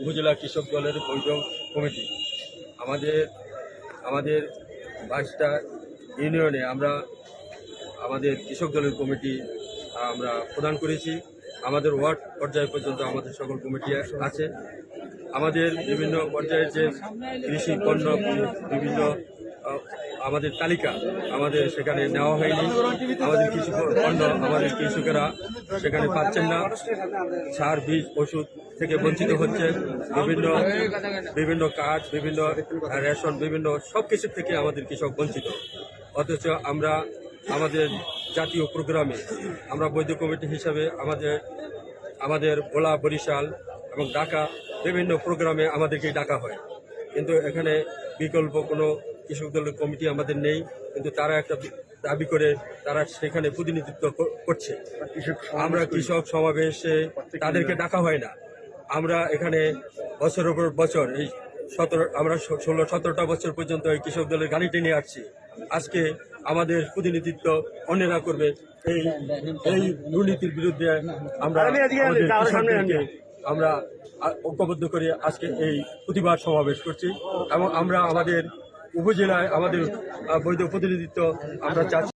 উপজেলা কৃষক দলের বৈধ কমিটি। আমাদের আমাদের বাইশটা ইউনিয়নে আমরা আমাদের কৃষক দলের কমিটি আমরা প্রদান করেছি। আমাদের ওয়ার্ড পর্যায় পর্যন্ত আমাদের সকল কমিটি আছে। আমাদের বিভিন্ন পর্যায়ের যে কৃষি পণ্য, বিভিন্ন আমাদের তালিকা আমাদের সেখানে নেওয়া হয়নি। আমাদের কৃষি পণ্য আমাদের কৃষকেরা সেখানে পাচ্ছেন না। সার, বীজ, ওষুধ থেকে বঞ্চিত হচ্ছে। বিভিন্ন বিভিন্ন কাজ বিভিন্ন রেশন বিভিন্ন সব কিছুর থেকে আমাদের কৃষক বঞ্চিত। অথচ আমরা আমাদের জাতীয় প্রোগ্রামে আমরা বৈধ কমিটি হিসাবে আমাদের আমাদের ভোলা বরিশাল এবং ঢাকা বিভিন্ন প্রোগ্রামে আমাদেরকে ডাকা হয়। কিন্তু এখানে বিকল্প কোনো কৃষক দলের কমিটি আমাদের নেই। কিন্তু তারা একটা দাবি করে তারা সেখানে প্রতিনিধিত্ব কর- করছে। আমরা কৃষক সমাবেশে তাদেরকে ডাকা হয় না। আমরা এখানে বছরের পর বছর এই সতেরো আমরা ষোলো সতেরোটা বছর পর্যন্ত এই কৃষক দলের গাড়িটি নিয়ে আসছি। আজকে আমাদের প্রতিনিধিত্ব অন্যরা করবে। এই এই দুর্নীতির বিরুদ্ধে আমরা আমরা ঐক্যবদ্ধ করে আজকে এই প্রতিবাদ সমাবেশ করছি এবং আমরা আমাদের উপজেলায় আমাদের বৈধ প্রতিনিধিত্ব আমরা চাচ্ছি।